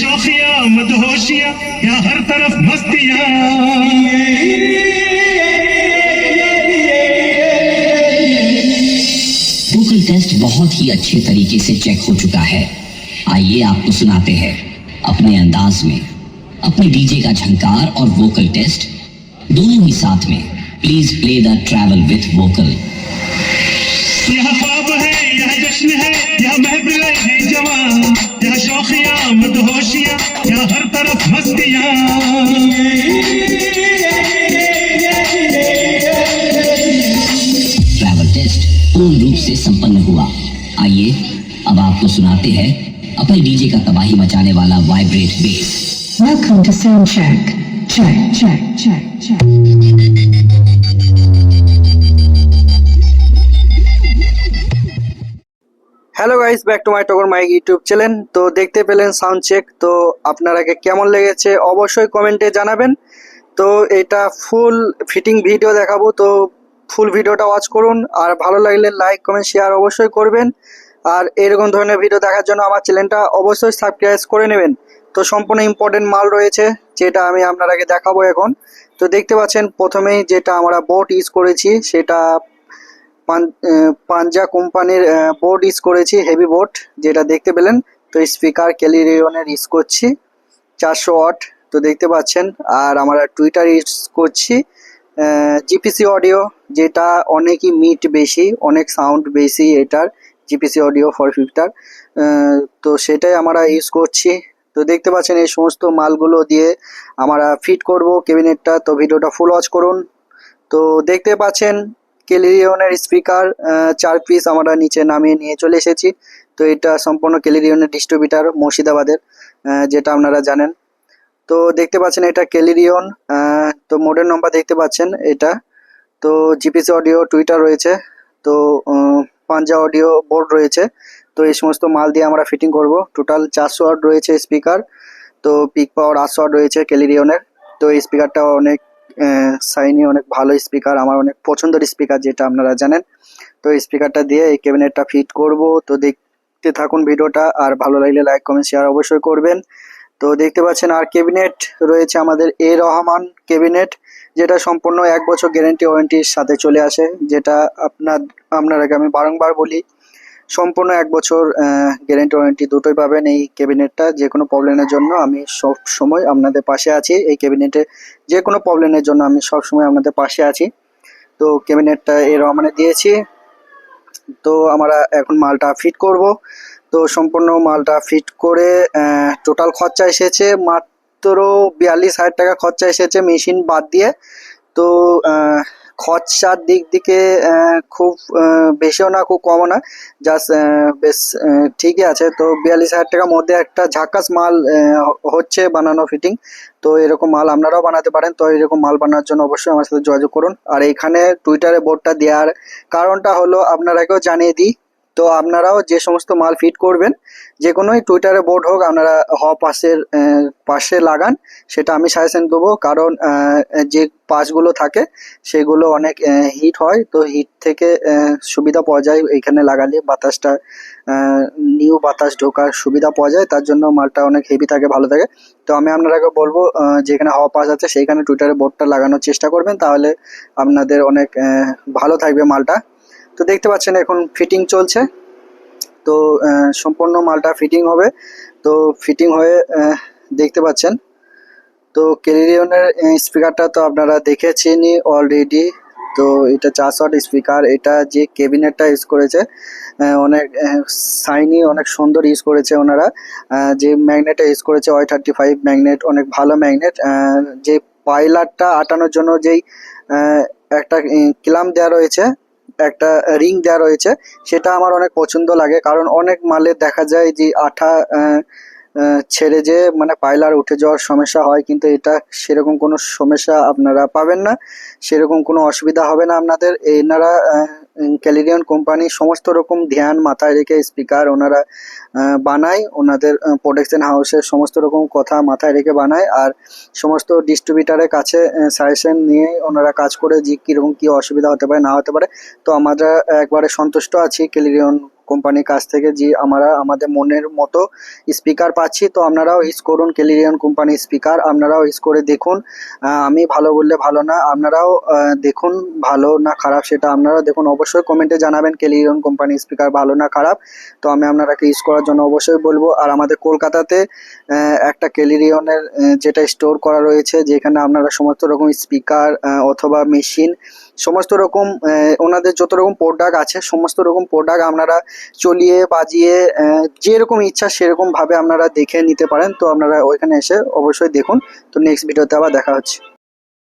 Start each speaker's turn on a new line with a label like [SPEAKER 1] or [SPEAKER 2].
[SPEAKER 1] शौकिया मदहोशिया यहाँ हर तरफ़ मस्तियाँ।
[SPEAKER 2] वोकल टेस्ट बहुत ही अच्छे तरीके से चेक हो चुका है। आइए आपको सुनाते हैं। अपने अंदाज में अपने डीजे का झंकार और वोकल टेस्ट दोनों ही साथ में। Please play the travel with vocal
[SPEAKER 1] यहाँ ख्वाब है यहाँ जश्न है यहाँ महफिल है
[SPEAKER 2] ट्रैवल टेस्ट पूर्ण रूप से संपन्न हुआ आइए अब आपको सुनाते हैं अपने डीजे का तबाही मचाने वाला vibrate bass
[SPEAKER 3] Welcome to sound check. Check, check, check, check.
[SPEAKER 4] Hello guys back to my Togor my YouTube channel তো দেখতে পেলেন সাউন্ড চেক তো আপনারাকে কেমন লেগেছে অবশ্যই কমেন্টে জানাবেন তো এটা ফুল ফিটিং ভিডিও দেখাবো তো ফুল ভিডিওটা ওয়াচ করুন। আর ভালো লাগলে লাইক কমেন্ট শেয়ার অবশ্যই করবেন। আর এরকম ধরনের ভিডিও দেখার জন্য আমার চ্যানেলটা অবশ্যই সাবস্ক্রাইব করে নেবেন। তো সম্পূর্ণ ইম্পর্টেন্ট মাল রয়েছে, যেটা আমি আপনারাকে দেখাবো এখন। তো দেখতে পাচ্ছেন, প্রথমেই যেটা আমরা বোট ইউজ করেছি, সেটা পাঞ্জা কোম্পানির বোর্ড ইউজ করেছি হেভি বোর্ড যেটা দেখতে পেলেন। তো স্পিকার ক্যালিরিয়নের ইউজ করছি, চারশো ওয়াট তো দেখতে পাচ্ছেন, আর আমরা টুইটার ইউজ করছি। জিপিসি অডিও যেটা অনেকই মিট বেশি অনেক সাউন্ড বেশি এটার জিপিসি অডিও ফর ফিফটার তো সেটাই আমরা ইউজ করছি। তো দেখতে পাচ্ছেন এই সমস্ত মালগুলো দিয়ে আমরা ফিট করব ক্যাবিনেটটা তো ভিডিওটা ফুল ওয়াচ করুন। তো দেখতে পাচ্ছেন কেলিরিয়নের স্পিকার চার পিস আমরা নিচে নামিয়ে নিয়ে চলে এসেছি। তো এটা সম্পূর্ণ কেলিরিয়নের ডিস্ট্রিবিউটার মুর্শিদাবাদের যেটা আপনারা জানেন। তো দেখতে পাচ্ছেন এটা কেলিরিয়ন আহ, তো মোডের নম্বর দেখতে পাচ্ছেন এটা। তো জিপিসি অডিও টুইটার রয়েছে। তো পাঞ্জা অডিও বোর্ড রয়েছে। তো এই সমস্ত মাল দিয়ে আমরা ফিটিং করব। টোটাল চারশো ওয়াট রয়েছে স্পিকার তো পিক পাওয়ার আটশো ওয়াট রয়েছে কেলিরিয়নের তো এই স্পিকারটা অনেক সাইনি অনেক ভালো স্পিকার আমার অনেক পছন্দের স্পিকার যেটা আপনারা জানেন। তো এই স্পিকারটা দিয়ে এই ক্যাবিনেটটা ফিট করব। তো দেখতে থাকুন ভিডিওটা। আর ভালো লাগলে লাইক কমেন্ট শেয়ার অবশ্যই করবেন। তো দেখতে পাচ্ছেন, আর ক্যাবিনেট রয়েছে আমাদের এ রহমান ক্যাবিনেট যেটা সম্পূর্ণ এক বছর গ্যারেন্টি ওয়ারেন্টির সাথে চলে আসে, যেটা আপনার, আপনারাকে আমি বারংবার বলি, সম্পূর্ণ এক বছর গ্যারেন্টি ওয়ারেন্টি দুটোই পাবেন এই ক্যাবিনেটটা যে কোনো প্রবলেমের জন্য আমি সব সময় আপনাদের পাশে আছি, এই ক্যাবিনেটে যে কোনো প্রবলেমের জন্য আমি সব সময় আপনাদের পাশে আছি। তো ক্যাবিনেটটা এ রহমানে দিয়েছি তো আমরা এখন মালটা ফিট করব। তো সম্পূর্ণ মালটা ফিট করে টোটাল খরচা এসেছে মাত্র বিয়াল্লিশ হাজার টাকা খরচা এসেছে মেশিন বাদ দিয়ে। তো খরচার দিক থেকে খুব বেশিও না, খুব কমও না। জাস্ট বেশ ঠিকই আছে। তো বিয়াল্লিশ হাজার টাকার মধ্যে একটা ঝাকাস মাল হচ্ছে বানানো ফিটিং তো এরকম মাল আপনারাও বানাতে পারেন। তো এরকম মাল বানানোর জন্য অবশ্যই আমার সাথে যোগাযোগ করুন। আর এখানে টুইটারে বোর্ডটা দেওয়ার কারণটা হলো আপনারাকেও জানিয়ে দিই তো আপনারাও যে সমস্ত মাল ফিট করবেন, যে কোনোই টুইটারে বোর্ড হোক, আপনারা হ পাশের পাশে লাগান, সেটা আমি সাজেশন দেবো। কারণ যে পাশগুলো থাকে, সেগুলো অনেক হিট হয়। তো হিট থেকে সুবিধা পাওয়া যায় এখানে লাগালে। বাতাসটা নিউ বাতাস ঢোকার সুবিধা পাওয়া যায়। তার জন্য মালটা অনেক হেভি থাকে, ভালো থাকে। তো আমি আপনারাকে বলব যেখানে হাওয়া পাস আছে, সেইখানে টুইটারে বোর্ডটা লাগানোর চেষ্টা করবেন। তাহলে আপনাদের অনেক ভালো থাকবে মালটা। তো দেখতে পাচ্ছেন এখন ফিটিং চলছে। তো সম্পূর্ণ মালটা ফিটিং হবে। তো ফিটিং হয়ে দেখতে পাচ্ছেন। তো ক্যারিরিয়নের স্পিকারটা তো আপনারা দেখেছেনই অলরেডি তো এটা চার শট স্পিকার এটা যে কেবিনেটটা ইউজ করেছে অনেক সাইনি অনেক সুন্দর ইউজ করেছে ওনারা। যে ম্যাগনেটটা ইউজ করেছে ওয়াই থার্টি ফাইভ ম্যাগনেট অনেক ভালো ম্যাগনেট যে পাইলারটা আটানোর জন্য যেই একটা ক্লাম দেওয়া রয়েছে একটা রিং দেওয়া রয়েছে, সেটা আমার অনেক পছন্দ লাগে। কারণ অনেক মালে দেখা যায় যে আঠা ছেড়ে যে মানে পাইলার উঠে যাওয়ার সমস্যা হয়, কিন্তু এটা সেরকম কোনো সমস্যা আপনারা পাবেন না। সেরকম কোনো অসুবিধা হবে না আপনাদের। এনারা ক্যালিরিয়ন কোম্পানি সমস্ত রকম ধ্যান মাথায় রেখে স্পিকার ওনারা বানায়। ওনাদের প্রোডাকশন হাউসের সমস্ত রকম কথা মাথায় রেখে বানায় আর সমস্ত ডিস্ট্রিবিউটারের কাছে সাজেশন নিয়ে ওনারা কাজ করে যে কীরকম কী অসুবিধা হতে পারে, না হতে পারে। তো আমরা একবারে সন্তুষ্ট আছি ক্যালিরিয়ন কোম্পানির কাছ থেকে যে আমরা আমাদের মনের মতো স্পিকার পাচ্ছি, তো আপনারাও ইউজ করুন কেলিরিয়ন কোম্পানির স্পিকার আপনারাও ইউজ করে দেখুন। আমি ভালো বললে ভালো না, আপনারাও দেখুন ভালো না খারাপ সেটা আপনারা দেখুন। অবশ্যই কমেন্টে জানাবেন কেলিরিয়ন কোম্পানির স্পিকার ভালো না খারাপ, তো আমি আপনারাকে ইউজ করার জন্য অবশ্যই বলব। আর আমাদের কলকাতাতে একটা কেলিরিয়নের যেটা স্টোর করা রয়েছে, যেখানে আপনারা সমস্ত রকম স্পিকার অথবা মেশিন সমস্ত রকম ওনাদের যত রকম প্রোডাক্ট আছে, সমস্ত রকম প্রোডাক্ট আপনারা চলিয়ে বাজিয়ে যেরকম ইচ্ছা সেরকম ভাবে আপনারা দেখে নিতে পারেন। তো আপনারা ওইখানে এসে অবশ্যই দেখুন। তো নেক্সট ভিডিওতে আবার দেখা হচ্ছে।